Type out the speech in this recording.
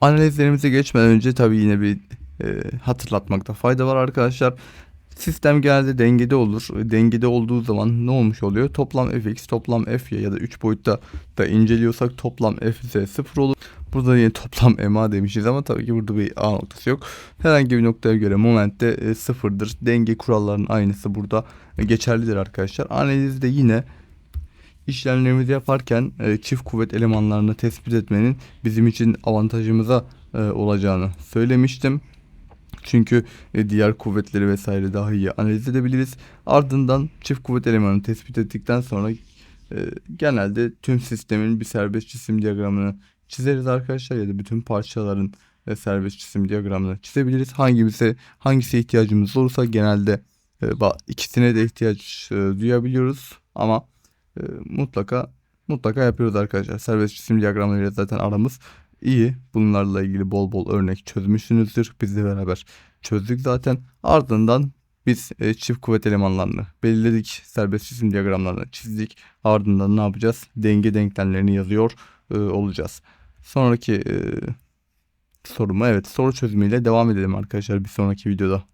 Analizlerimize geçmeden önce tabii yine bir e, hatırlatmakta fayda var arkadaşlar. Sistem genelde dengede olur. Dengede olduğu zaman ne olmuş oluyor? Toplam fx, toplam fy ya da 3 boyutta da inceliyorsak toplam fz 0 olur. Burada yine toplam ma demişiz ama tabii ki burada bir a noktası yok. Herhangi bir noktaya göre moment de e, sıfırdır. Denge kurallarının aynısı burada e, geçerlidir arkadaşlar. Analizde yine işlemlerimizi yaparken e, çift kuvvet elemanlarını tespit etmenin bizim için avantajımıza e, olacağını söylemiştim. Çünkü e, diğer kuvvetleri vesaire daha iyi analiz edebiliriz. Ardından çift kuvvet elemanını tespit ettikten sonra e, genelde tüm sistemin bir serbest cisim diyagramını çizeriz arkadaşlar ya da bütün parçaların e, serbest cisim diyagramını çizebiliriz. Hangisi hangisi ihtiyacımız olursa genelde e, ikisine de ihtiyaç e, duyabiliyoruz ama e, mutlaka mutlaka yapıyoruz arkadaşlar. Serbest cisim diyagramlarıyla zaten aramız iyi. Bunlarla ilgili bol bol örnek çözmüşsünüzdür. Bizle beraber çözdük zaten. Ardından biz e, çift kuvvet elemanlarını belirledik. Serbest cisim diyagramlarını çizdik. Ardından ne yapacağız? Denge denklemlerini yazıyor e, olacağız. Sonraki e, soruma evet soru çözümüyle devam edelim arkadaşlar bir sonraki videoda.